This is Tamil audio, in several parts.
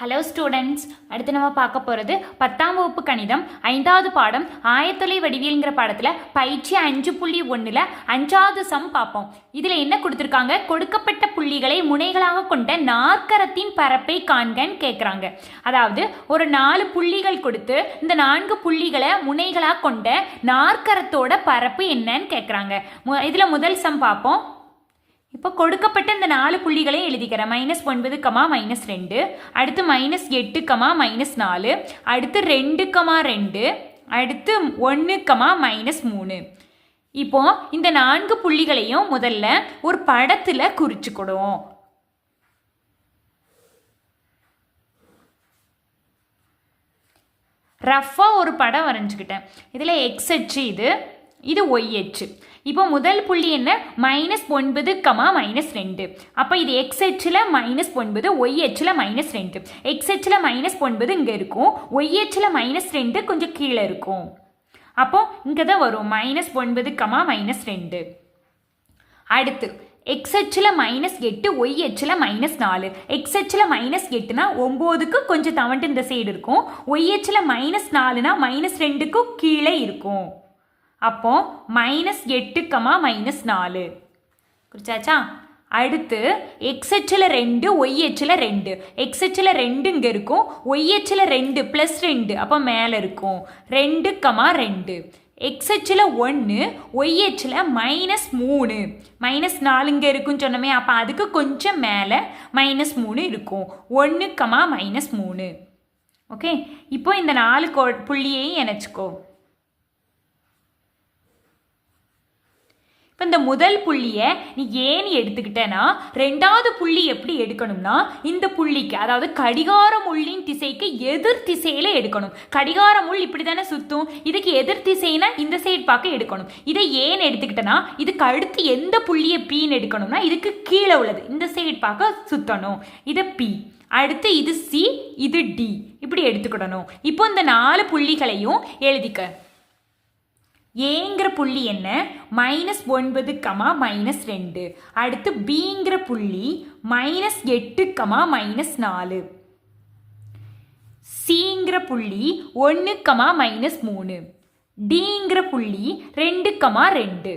ஹலோ ஸ்டூடெண்ட்ஸ் அடுத்து நம்ம பார்க்க போகிறது பத்தாம் வகுப்பு கணிதம் ஐந்தாவது பாடம் ஆயத்தொலை வடிவியல்ங்கிற பாடத்தில் பயிற்சி அஞ்சு புள்ளி ஒன்றில் அஞ்சாவது சம் பார்ப்போம். இதில் என்ன கொடுத்துருக்காங்க? கொடுக்கப்பட்ட புள்ளிகளை முனைகளாக கொண்ட நாற்கரத்தின் பரப்பை காண்கன்னு கேட்குறாங்க அதாவது ஒரு நாலு புள்ளிகள் கொடுத்து இந்த நான்கு புள்ளிகளை முனைகளாக கொண்ட நாற்கரத்தோட பரப்பு என்னன்னு கேட்குறாங்க இதில் முதல் சம் பார்ப்போம். இப்போ கொடுக்கப்பட்ட இந்த நாலு புள்ளிகளையும் எழுதிக்கிறேன். மைனஸ் ஒன்பது கமா மைனஸ் ரெண்டு அடுத்து மைனஸ் எட்டு கமா மைனஸ் நாலு அடுத்து ரெண்டு கமா ரெண்டு அடுத்து ஒன்று கமா மைனஸ் மூணு. இப்போ இந்த நான்கு புள்ளிகளையும் முதல்ல ஒரு படத்தில் குறிச்சுக்கிடுவோம். ரஃப்பாக ஒரு படம் வரைஞ்சிக்கிட்டேன். இதில் எக்ஸ் அச்சு இது இது ஒய் அச்சு இப்போ முதல் புள்ளி என்ன? மைனஸ் ஒன்பது கமா மைனஸ் ரெண்டு. அப்போ இது எக்ஸ் எச்சில் மைனஸ் ஒன்பது ஒய் எச்சில் மைனஸ் ரெண்டு. எக்ஸ் எச்சில் மைனஸ் ஒன்பது இங்கே இருக்கும். ஒய் எச்சில் மைனஸ் ரெண்டு கொஞ்சம் கீழே இருக்கும். அப்போ இங்கே தான் வரும். மைனஸ் ஒன்பது கமா மைனஸ் ரெண்டு. அடுத்து எக்ஸ் எச்சில் மைனஸ் எட்டு ஒய் எச்சில் மைனஸ் நாலு. எக்ஸ் எச்சில் மைனஸ் எட்டுனா ஒம்போதுக்கு கொஞ்சம் தவண்டு இந்த சைடு இருக்கும். ஒய் எச்சில் மைனஸ் நாலுனா மைனஸ் ரெண்டுக்கும் கீழே இருக்கும். அப்போ மைனஸ் எட்டு கமா மைனஸ் நாலு. குறிச்சாச்சா அடுத்து எக்ஸ்ஹெச்சில் ரெண்டு ஒய்ஹெச்சில் ரெண்டு. எக்ஸ்ஹெச்சில் ரெண்டு இங்கே இருக்கும் ஒய்ஹெச்சில் ரெண்டு ப்ளஸ் ரெண்டு அப்போ மேலே இருக்கும். ரெண்டு கமா ரெண்டு. எக்ஸ்எச்சில் ஒன்று ஒய்ஹெச்சில் மைனஸ் மூணு. மைனஸ் நாலு இங்கே இருக்குன்னு சொன்னோமே அப்போ அதுக்கு கொஞ்சம் மேலே மைனஸ் மூணு இருக்கும். ஒன்று கமா மைனஸ் மூணு. ஓகே இப்போ இந்த நாலு கோ புள்ளியையும் இணைச்சிக்கோ. இப்போ இந்த முதல் புள்ளியை நீ ஏன் எடுத்துக்கிட்டேன்னா ரெண்டாவது புள்ளி எப்படி எடுக்கணும்னா இந்த புள்ளிக்கு அதாவது கடிகார முள்ளின் திசைக்கு எதிர் திசையில் எடுக்கணும். கடிகார முள் இப்படி தானே சுற்றும் இதுக்கு எதிர் திசைனா இந்த சைடு பார்க்க எடுக்கணும். இதை ஏன் எடுத்துக்கிட்டேன்னா இதுக்கு அடுத்து எந்த புள்ளியை பீன்னு எடுக்கணும்னா இதுக்கு கீழே உள்ளது. இந்த சைடு பார்க்க சுற்றணும் இதை பி அடுத்து இது சி இது டி இப்படி எடுத்துக்கிடணும். இப்போ இந்த நாலு புள்ளிகளையும் எழுதிக்க. ஏங்கிற புள்ளி என்ன? மைனஸ் ஒன்பது கமா மைனஸ் ரெண்டு. அடுத்து பிங்கிற புள்ளி மைனஸ் எட்டு கமா மைனஸ் நாலு. சிங்கிற புள்ளி ஒன்று கமா மைனஸ் மூணு. டிங்கிற புள்ளி ரெண்டு கமா ரெண்டு.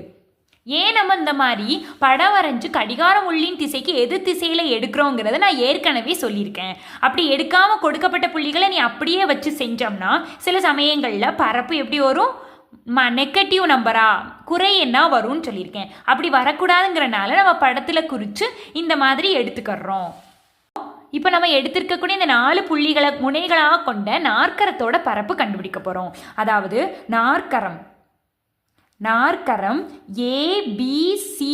ஏன் நம்ம இந்த மாதிரி படம் வரைஞ்சு கடிகாரம் உள்ளின் திசைக்கு எது திசையில் எடுக்கிறோங்கிறத நான் ஏற்கனவே சொல்லியிருக்கேன். அப்படி எடுக்காமல் கொடுக்கப்பட்ட புள்ளிகளை நீ அப்படியே வச்சு செஞ்சோம்னா சில சமயங்களில் பரப்பு எப்படி வரும்? ம நெகட்டிவ் நம்பரா குறை என்ன வரும்னு சொல்லியிருக்கேன். அப்படி வரக்கூடாதுங்கிறனால நம்ம படத்தில் குறித்து இந்த மாதிரி எடுத்துக்கிறோம். இப்போ நம்ம எடுத்திருக்கக்கூடிய இந்த நாலு புள்ளிகளை முனைகளாக கொண்ட நாற்கரத்தோட பரப்பு கண்டுபிடிக்க போகிறோம் அதாவது நாற்கரம். நாற்கரம் ஏபிசிடியின்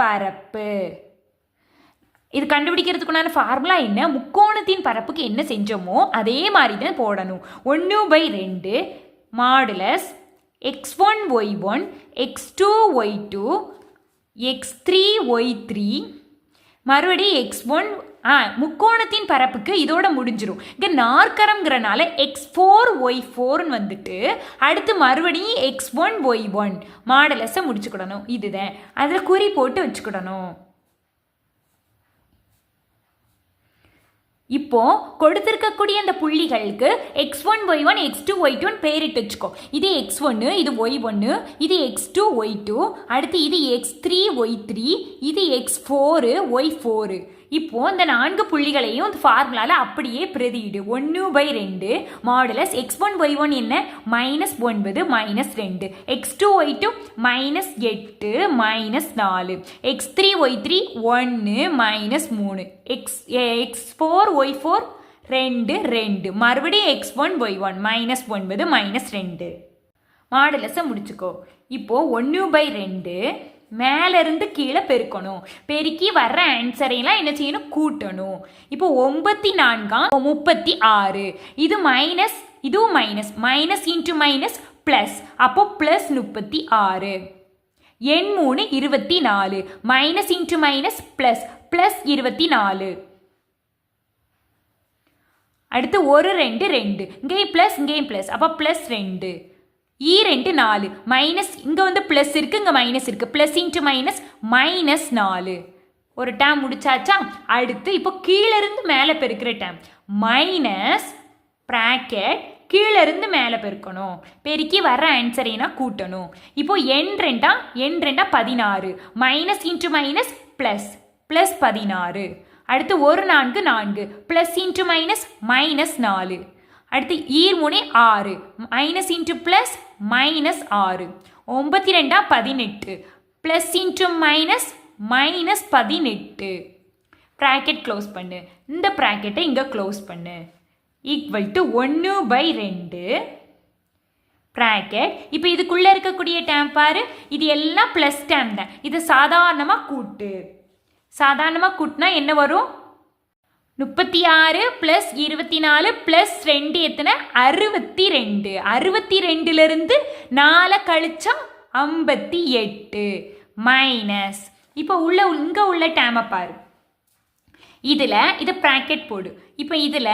பரப்பு. இது கண்டுபிடிக்கிறதுக்குண்டான ஃபார்முலா என்ன? முக்கோணத்தின் பரப்புக்கு என்ன செஞ்சோமோ அதே மாதிரி தான் போடணும். ஒன்று பை ரெண்டு modulus x one y one x two y two x three y three. மறுபடியும் எக்ஸ் ஒன் ஆ முக்கோணத்தின் பரப்புக்கு இதோட முடிஞ்சிடும் இங்கே நாற்கரம்ங்கிறனால எக்ஸ் ஃபோர் ஒய் ஃபோர்னு வந்துட்டு அடுத்து மறுபடியும் எக்ஸ் ஒன் ஒய் ஒன். மாடலஸை முடிச்சுக்கிடணும். இதுதான். அதில் குறி போட்டு வச்சுக்கிடணும். இப்போ கொடுத்திருக்கக்கூடிய அந்த புள்ளிகளுக்கு x one y one x two y டூன்னு பேரிட்டு வச்சுக்கோ. இது எக்ஸ் ஒன்று இது ஒய் ஒன்று இது எக்ஸ் டூ ஒய் டூ அடுத்து இது எக்ஸ் த்ரீ ஒய் த்ரீ இது எக்ஸ் ஃபோரு ஒய் ஃபோரு இப்போ இந்த நான்கு புள்ளிகளையும் அந்த ஃபார்முலாவில் அப்படியே பிரதியிடு. ஒன்று பை ரெண்டு modulus x one y one என்ன? மைனஸ் ஒன்பது மைனஸ் ரெண்டு. X two y two minus எட்டு மைனஸ் நாலு. எக்ஸ் த்ரீ ஒய் த்ரீ ஒன்று மைனஸ் மூணு. X x four y four ரெண்டு ரெண்டு. மறுபடியும் x one y one minus ஒன்பது மைனஸ் ரெண்டு. மாடுலஸை முடிச்சுக்கோ. இப்போது ஒன்று பை ரெண்டு மேலேருந்து கீழே பெருக்கணும். பெருக்கி வர்ற ஆன்சரையெல்லாம் என்ன செய்யணும்? கூட்டணும். இப்போ ஒன்பத்தி நான்காம் முப்பத்தி ஆறு. இது மைனஸ் இதுவும் minus minus into minus plus அப்போ ப்ளஸ் முப்பத்தி ஆறு. எண் மூணு இருபத்தி நாலு. Minus into minus plus plus இருபத்தி நாலு. அடுத்து ஒரு ரெண்டு ரெண்டு. இங்கேயும் ப்ளஸ் இங்கேயும் ப்ளஸ் அப்போ ப்ளஸ் ரெண்டு. இ ரெண்டு நாலு. மைனஸ் இங்கே வந்து ப்ளஸ் இருக்குது இங்கே மைனஸ் இருக்குது ப்ளஸ் இன்ட்டு மைனஸ் மைனஸ் நாலு. ஒரு டேம் முடிச்சாச்சா? அடுத்து இப்போ கீழே இருந்து மேலே பெருக்கிற டேம் மைனஸ் ப்ராக்கெட் கீழேருந்து மேலே பெருக்கணும். பெருக்கி வர்ற ஆன்சரைனா கூட்டணும். இப்போ எண் ரெண்டா? எண் ரெண்டா பதினாறு. Minus into minus plus plus பதினாறு. அடுத்து ஒரு நான்கு நான்கு. ப்ளஸ் இன்ட்டு மைனஸ் மைனஸ் நாலு. அடுத்து ஈர்முனை ஆறு. மைனஸ் இன்ட்டு ப்ளஸ் மைனஸ் ஆறு. ஒம்பத்தி ரெண்டா பதினெட்டு. ப்ளஸ் இன்ட்டு மைனஸ் மைனஸ் பதினெட்டு. ப்ராக்கெட் க்ளோஸ் பண்ணு. இந்த ப்ராக்கெட்டை இங்கே க்ளோஸ் பண்ணு. ஈக்குவல் டு ஒன்று பை ரெண்டு. ப்ராக்கெட் இப்போ இதுக்குள்ளே இருக்கக்கூடிய டேம் பாரு. இது எல்லாம் ப்ளஸ் டேம் தான். இது சாதாரணமாக கூட்டு. சாதாரணமாக கூட்டினா என்ன வரும்? முப்பத்தி ஆறு ப்ளஸ் இருபத்தி நாலு ப்ளஸ் ரெண்டு எத்தனை? அறுபத்தி ரெண்டு அறுபத்தி ரெண்டுலேருந்து நாலை கழிச்சா ஐம்பத்தி எட்டு மைனஸ் இப்போ உள்ள இங்கே உள்ள டேமை பாரு. இதில் இதை ப்ராக்கெட் போடு. இப்போ இதில்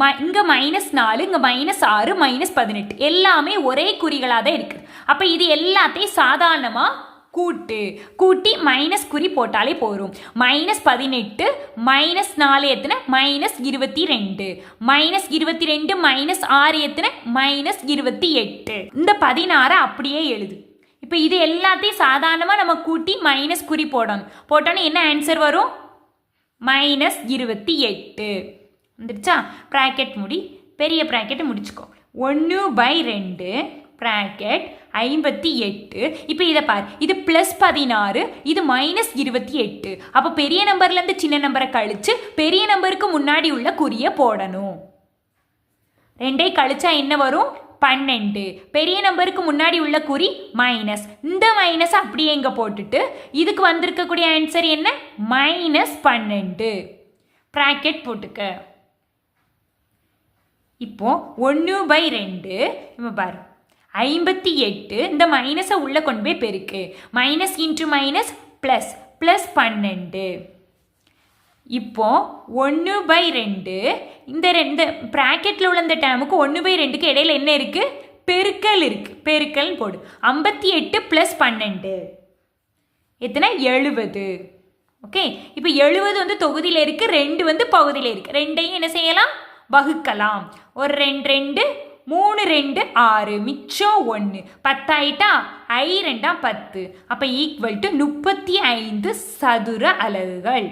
ம இங்கே மைனஸ் நாலு இங்கே மைனஸ் ஆறு மைனஸ் பதினெட்டு. எல்லாமே ஒரே குறிகளாக தான் இருக்குது. அப்போ இது எல்லாத்தையும் சாதாரணமாக கூட்டு. கூட்டி மைனஸ் குறி போட்டாலே போதும். மைனஸ் பதினெட்டு மைனஸ் நாலு எத்தனை? மைனஸ் இருபத்தி ரெண்டு மைனஸ் இருபத்தி ரெண்டு மைனஸ் ஆறு எத்தனை? மைனஸ் இருபத்தி எட்டு இந்த பதினாறை அப்படியே எழுது. இப்போ இது எல்லாத்தையும் சாதாரணமாக நம்ம கூட்டி மைனஸ் குறி போடணும். போட்டோன்னே என்ன ஆன்சர் வரும்? மைனஸ் இருபத்தி எட்டு வந்துடுச்சா ப்ராக்கெட் முடி. பெரிய ப்ராக்கெட்டை முடிச்சுக்கோ. ஒன்று பை ரெண்டு. ப்ராக்கெட் ஐம்பத்தி எட்டு. இப்போ இதை பார். இது ப்ளஸ் பதினாறு இது மைனஸ் இருபத்தி எட்டு. அப்போ பெரிய நம்பர்லேருந்து சின்ன நம்பரை கழித்து பெரிய நம்பருக்கு முன்னாடி உள்ள குறியை போடணும். ரெண்டே கழிச்சா என்ன வரும்? பன்னெண்டு. பெரிய நம்பருக்கு முன்னாடி உள்ள குறி மைனஸ் இந்த மைனஸ் அப்படியே இங்கே போட்டுட்டு இதுக்கு வந்திருக்கக்கூடிய ஆன்சர் என்ன? மைனஸ் பன்னெண்டு. ப்ராக்கெட் போட்டுக்க. இப்போ ஒன்று பை ரெண்டு. இப்போ பாரு. ஐம்பத்தி எட்டு இந்த மைனஸை உள்ளே கொண்டு போய் பெருக்கு. Minus into minus plus plus பன்னெண்டு. இப்போ ஒன்று பை ரெண்டு இந்த ரெண்டு ப்ராக்கெட்டில் உள்ள இந்த டேமுக்கு ஒன்று பை ரெண்டுக்கு இடையில என்ன இருக்குது பெருக்கல் இருக்குது பெருக்கல்னு போடு. ஐம்பத்தி எட்டு ப்ளஸ் பன்னெண்டு. எத்தனை? எழுபது ஓகே இப்போ எழுபது வந்து தொகுதியில் இருக்குது ரெண்டு வந்து பகுதியில் இருக்குது ரெண்டையும் என்ன செய்யலாம்? வகுக்கலாம். ஒரு ரெண்டு ரெண்டு மூணு ரெண்டு ஆறு மிச்சம் ஒன்று பத்தாயிட்டா? ஐ ரெண்டா பத்து. அப்போ ஈக்குவல் டு முப்பத்தி ஐந்து சதுர அலகுகள்.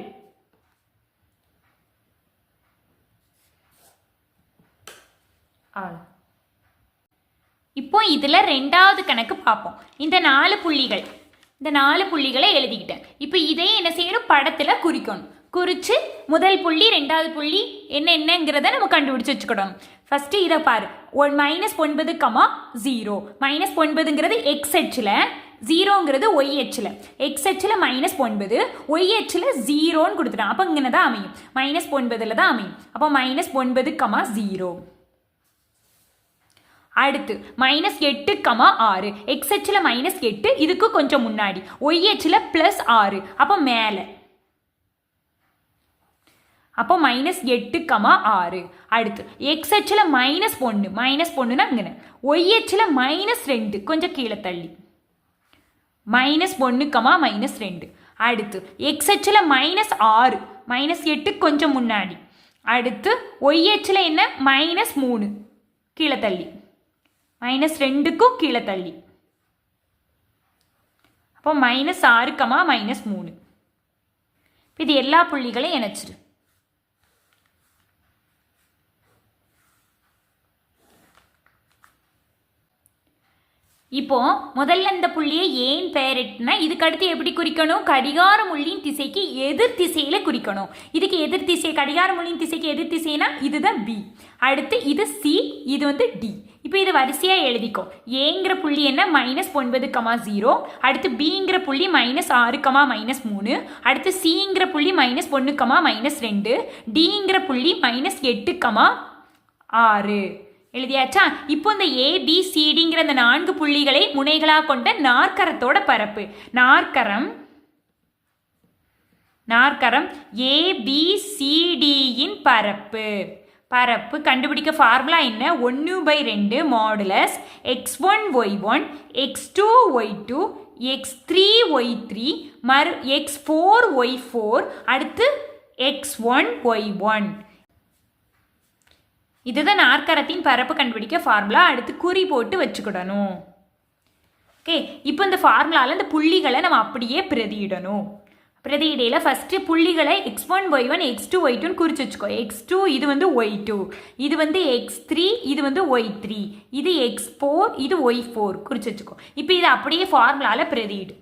இப்போ இதில் ரெண்டாவது கணக்கு பார்ப்போம். இந்த நாலு புள்ளிகள். இந்த நாலு புள்ளிகளை எழுதிக்கிட்டேன். இப்போ இதையும் என்ன செய்யணும்? படத்தில் குறிக்கணும். குறித்து முதல் புள்ளி ரெண்டாவது புள்ளி என்ன என்னங்கிறத நம்ம கண்டுபிடிச்சு வச்சுக்கிடணும் ஃபஸ்ட்டு இதை பாரு. ஒன் மைனஸ் ஒன்பது கமா ஜீரோ மைனஸ் ஒன்பதுங்கிறது எக்ஸ் ஹெச்சில் ஜீரோங்கிறது ஒய் ஹெச்சில் எக்ஸ் ஹெச்சில் மைனஸ் ஒன்பது ஒய் ஹெச்சில் ஜீரோன்னு கொடுத்துட்டோம். அப்போ இங்கே தான் அமையும். மைனஸ் ஒன்பதில் தான் அமையும். அப்போ மைனஸ் ஒன்பது கமா ஜீரோ அடுத்து மைனஸ் எட்டு கமா ஆறு. எக்ஸ் ஹெச்சில் மைனஸ் எட்டு இதுக்கு கொஞ்சம் முன்னாடி. ஒய் ஹெச்சில் ப்ளஸ் ஆறு. அப்போ மேலே. அப்போ மைனஸ் எட்டு கமா ஆறு. அடுத்து எக்ஸ் ஹெச்சில் மைனஸ் ஒன்று மைனஸ் ஒன்றுனா இங்கே ஒய் ஹெச்சில் மைனஸ் ரெண்டு. கொஞ்சம் கீழே தள்ளி. மைனஸ் ஒன்று கமா மைனஸ் ரெண்டு. அடுத்து எக்ஸ் மைனஸ் ஆறு. மைனஸ் எட்டு கொஞ்சம் முன்னாடி. அடுத்து ஒய் என்ன? மைனஸ் மூணு. கீழே தள்ளி. மைனஸ் ரெண்டுக்கும் கீழே தள்ளி. அப்போ மைனஸ் ஆறு கமா மைனஸ் மூணு. இது எல்லா புள்ளிகளையும் இணைச்சிரு. இப்போ முதல்ல இந்த புள்ளியை ஏன் பெயரிட்டுனா இதுக்கு அடுத்து எப்படி குறிக்கணும்? கடிகார முள்ளின் திசைக்கு எதிர் திசையில குறிக்கணும். இதுக்கு எதிர் திசை கடிகார முள்ளின் திசைக்கு எதிர் திசைனா இதுதான் பி அடுத்து இது சி இது வந்து டி இப்போ இது வரிசையாக எழுதிக்கோ. ஏங்கிற புள்ளி என்ன? மைனஸ் ஒன்பது கமா ஜீரோ அடுத்து பிங்கிற புள்ளி மைனஸ் ஆறு கமா மைனஸ் மூணு. அடுத்து சிங்கிற புள்ளி மைனஸ் ஒன்று கமா மைனஸ் ரெண்டு. டிங்கிற புள்ளி மைனஸ் எட்டு கமா ஆறு. எழுதியாச்சா? இப்போ இந்த ஏபிசிடிங்கிற அந்த நான்கு புள்ளிகளை முனைகளாக கொண்ட நாற்கரத்தோட பரப்பு. நாற்கரம் நாற்கரம் ஏபிசிடியின் பரப்பு. பரப்பு கண்டுபிடிக்க ஃபார்முலா என்ன? ஒன்று பை ரெண்டு modulus x one y one x two y two x three y three மறு எக்ஸ் ஃபோர் ஒய் ஃபோர் அடுத்து எக்ஸ் ஒன் ஒய் ஒன் இதுதான் நாற்கரத்தின் பரப்பு கண்டுபிடிக்க ஃபார்முலா அடுத்து குறி போட்டு வச்சுக்கிடணும். ஓகே இப்போ இந்த ஃபார்முலாவில் இந்த புள்ளிகளை நம்ம அப்படியே பிரதியிடணும். பிரதியிடையில் ஃபஸ்ட்டு புள்ளிகளை x one y one x two y டூன்னு குறிச்சு வச்சுக்கோ. எக்ஸ் டூ இது வந்து ஒய் டூ இது வந்து எக்ஸ் த்ரீ இது வந்து ஒய் த்ரீ இது எக்ஸ் ஃபோர் இது ஒய் ஃபோர் குறிச்சு வச்சுக்கோ. இப்போ இது அப்படியே ஃபார்முலாவில் பிரதியிடு.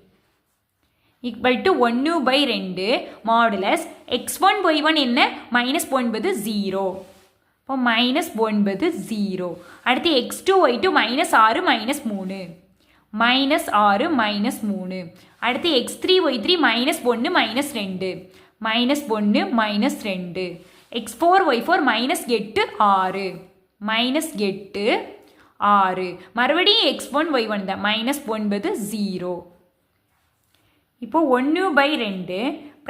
ஈக்குவல் டு ஒன்று பை ரெண்டு modulus x one y one என்ன? மைனஸ் ஒன்பது ஜீரோ இப்போ மைனஸ் ஒன்பது ஜீரோ அடுத்து x two y two minus ஆறு மைனஸ் மூணு. மைனஸ் ஆறு மைனஸ் மூணு. அடுத்து x three y three minus ஒன்று மைனஸ் ரெண்டு. மைனஸ் ஒன்று மைனஸ் ரெண்டு. X four y four minus எட்டு ஆறு. மைனஸ் எட்டு ஆறு. மறுபடியும் எக்ஸ் ஒன் ஒய் ஒன் தான். மைனஸ் ஒன்பது ஜீரோ இப்போ ஒன்று பை ரெண்டு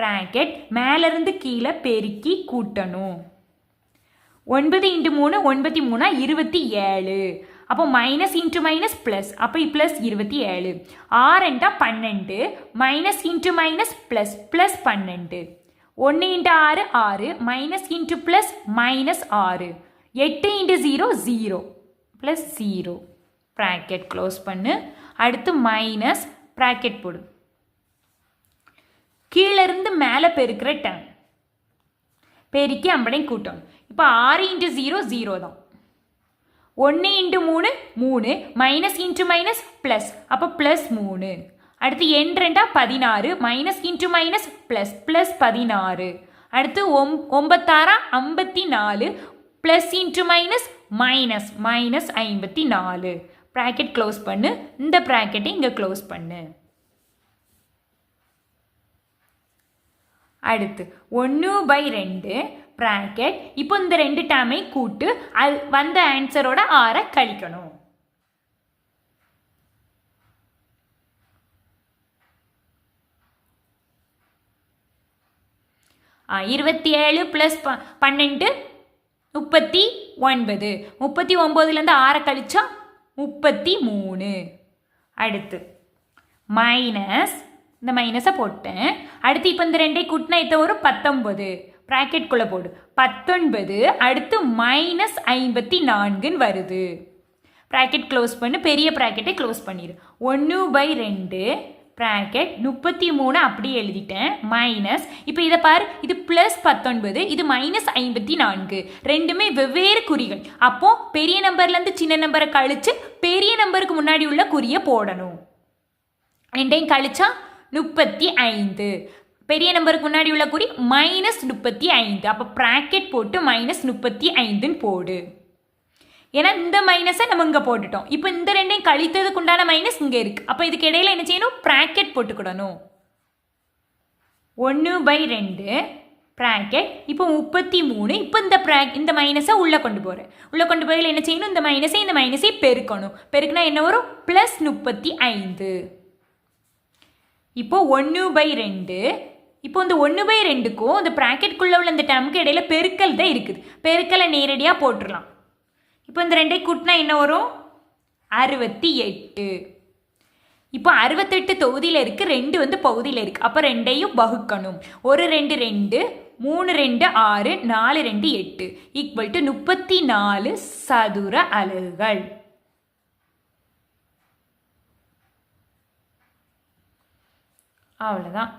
ப்ராக்கெட் மேலேருந்து கீழே பெருக்கி கூட்டணும். ஒன்பது இன்ட்டு மூணு ஒன்பத்தி மூணா இருபத்தி ஏழு. அப்போ மைனஸ் இன்ட்டு மைனஸ் ப்ளஸ் அப்போ ப்ளஸ் இருபத்தி ஏழு. ஆறுண்டா பன்னெண்டு. Minus into minus plus plus பன்னெண்டு. ஒன்று இன்ட்டு ஆறு ஆறு. மைனஸ் இன்ட்டு ப்ளஸ் மைனஸ் ஆறு. எட்டு into zero zero plus zero bracket close பண்ணு. அடுத்து மைனஸ் ப்ராக்கெட் போடு. கீழேருந்து மேலே பெருக்கிற டேன் பெருக்கி அம்படையும் கூட்டம் இப்போ ஆறு இன்ட்டு ஜீரோ ஜீரோ தான் ஒன்று இன்ட்டு மூணு மூணு மைனஸ் இன்ட்டு மைனஸ் ப்ளஸ் அப்போ ப்ளஸ் மூணு அடுத்து எண் ரெண்டா பதினாறு minus into minus plus plus பதினாறு அடுத்து ஒம் ஒம்பத்தாறா ஐம்பத்தி நாலு plus into minus minus minus ஐம்பத்தி நாலு ப்ராக்கெட் க்ளோஸ் பண்ணு இந்த ப்ராக்கெட்டை இங்கே க்ளோஸ் பண்ணு அடுத்து ஒன்று பை ரெண்டு ப்ராக்கெட் இப்போ இந்த ரெண்டு டேமை கூட்டு அது வந்த ஆன்சரோட ஆறை கழிக்கணும். இருபத்தி ஏழு ப்ளஸ் ப பன்னெண்டு முப்பத்தி ஒன்பது. முப்பத்தி ஒம்போதுலேருந்து ஆறை கழிச்சா முப்பத்தி மூணு. அடுத்து மைனஸ் இந்த மைனஸை போட்டேன். அடுத்து இப்போ இந்த ரெண்டை கூட்டினா இத்த ஒரு பத்தொம்பது ப்ராக்கெட்குள்ளே போடு. பத்தொன்பது அடுத்து மைனஸ் ஐம்பத்தி நான்குன்னு வருது. ப்ராக்கெட் க்ளோஸ் பண்ணு. பெரிய ப்ராக்கெட்டை க்ளோஸ் பண்ணிடு ஒன்று பை ரெண்டு ப்ராக்கெட் முப்பத்தி மூணு அப்படியே எழுதிட்டேன். மைனஸ் இப்போ இதை பாரு. இது ப்ளஸ் பத்தொன்பது இது மைனஸ் ஐம்பத்தி நான்கு. ரெண்டுமே வெவ்வேறு குறிகள். அப்போது பெரிய நம்பர்லேருந்து சின்ன நம்பரை கழித்து பெரிய நம்பருக்கு முன்னாடி உள்ள குறியை போடணும். ரெண்டையும் கழிச்சா முப்பத்தி ஐந்து. பெரிய நம்பருக்கு முன்னாடி உள்ள குறி மைனஸ் முப்பத்தி ஐந்து. அப்போ ப்ராக்கெட் போட்டு மைனஸ் முப்பத்தி ஐந்துன்னு போடு. ஏன்னா இந்த மைனஸை நம்ம இங்கே போட்டுட்டோம். இப்போ இந்த ரெண்டையும் கழித்ததுக்கு உண்டான மைனஸ் இங்கே இருக்குது அப்போ இதுக்கு இடையில என்ன செய்யணும்? ப்ராக்கெட் போட்டுக்கிடணும். ஒன்று பை ரெண்டு ப்ராக்கெட் இப்போ முப்பத்தி மூணு. இப்போ இந்த ப்ரா இந்த மைனஸை உள்ளே கொண்டு போகிறேன் உள்ளே கொண்டு போய் என்ன செய்யணும்? இந்த மைனஸை இந்த மைனஸை பெருக்கணும். பெருக்குனா என்ன வரும்? ப்ளஸ் முப்பத்தி ஐந்து. இப்போ ஒன்று பை ரெண்டு. இப்போ இந்த ஒன்று பை ரெண்டுக்கும் இந்த ப்ராக்கெட்குள்ளே உள்ள இந்த டேமுக்கு இடையில பெருக்கல் தான் இருக்குது. பெருக்கலை நேரடியாக போட்டுடலாம் இப்போ இந்த ரெண்டை கூட்டினா என்ன வரும்? அறுபத்தி எட்டு. இப்போ அறுபத்தெட்டு தொகுதியில் இருக்குது ரெண்டு வந்து பகுதியில் இருக்குது அப்போ ரெண்டையும் வகுக்கணும். ஒரு ரெண்டு ரெண்டு மூணு ரெண்டு ஆறு நாலு ரெண்டு எட்டு. ஈக்குவல் டு முப்பத்தி நாலு சதுர அலகுகள். அவ்வளோதான்